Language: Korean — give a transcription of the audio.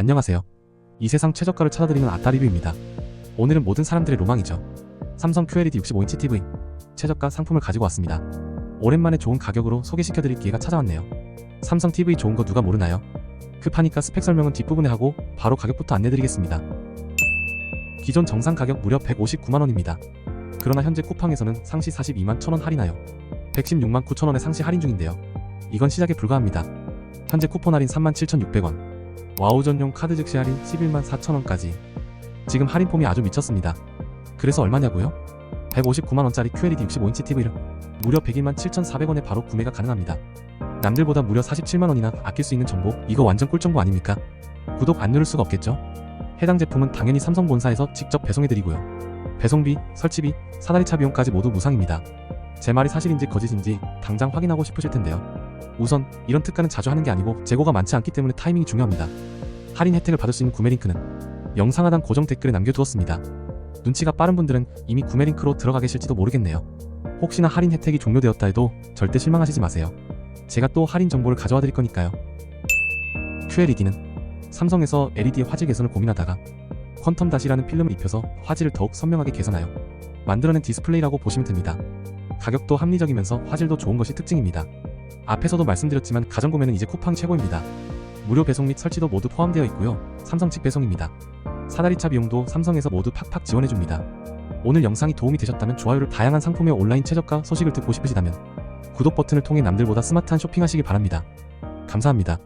안녕하세요. 이 세상 최저가를 찾아드리는 아따 리뷰입니다. 오늘은 모든 사람들의 로망이죠. 삼성 QLED 65인치 TV 최저가 상품을 가지고 왔습니다. 오랜만에 좋은 가격으로 소개시켜드릴 기회가 찾아왔네요. 삼성 TV 좋은 거 누가 모르나요? 급하니까 스펙 설명은 뒷부분에 하고 바로 가격부터 안내드리겠습니다. 기존 정상 가격 무려 159만원입니다. 그러나 현재 쿠팡에서는 상시 42만 1000원 할인하여 116만 9천원에 상시 할인 중인데요. 이건 시작에 불과합니다. 현재 쿠폰 할인 37,600원, 와우 전용 카드 즉시 할인 11만 4천원까지. 지금 할인 폼이 아주 미쳤습니다. 그래서 얼마냐고요? 159만원짜리 QLED 65인치 TV를 무려 101만 7,400원에 바로 구매가 가능합니다. 남들보다 무려 47만원이나 아낄 수 있는 정보, 이거 완전 꿀정보 아닙니까? 구독 안 누를 수가 없겠죠? 해당 제품은 당연히 삼성 본사에서 직접 배송해드리고요. 배송비, 설치비, 사다리차 비용까지 모두 무상입니다. 제 말이 사실인지 거짓인지 당장 확인하고 싶으실 텐데요. 우선 이런 특가는 자주 하는 게 아니고 재고가 많지 않기 때문에 타이밍이 중요합니다. 할인 혜택을 받을 수 있는 구매 링크는 영상 하단 고정 댓글에 남겨두었습니다. 눈치가 빠른 분들은 이미 구매 링크로 들어가 계실지도 모르겠네요. 혹시나 할인 혜택이 종료되었다 해도 절대 실망하시지 마세요. 제가 또 할인 정보를 가져와 드릴 거니까요. QLED는 삼성에서 LED 화질 개선을 고민하다가 퀀텀 다시라는 필름을 입혀서 화질을 더욱 선명하게 개선하여 만들어낸 디스플레이라고 보시면 됩니다. 가격도 합리적이면서 화질도 좋은 것이 특징입니다. 앞에서도 말씀드렸지만 가전 구매는 이제 쿠팡 최고입니다. 무료 배송 및 설치도 모두 포함되어 있고요. 삼성 측 배송입니다. 사다리차 비용도 삼성에서 모두 팍팍 지원해줍니다. 오늘 영상이 도움이 되셨다면 좋아요를 다양한 상품의 온라인 최저가 소식을 듣고 싶으시다면 구독 버튼을 통해 남들보다 스마트한 쇼핑하시길 바랍니다. 감사합니다.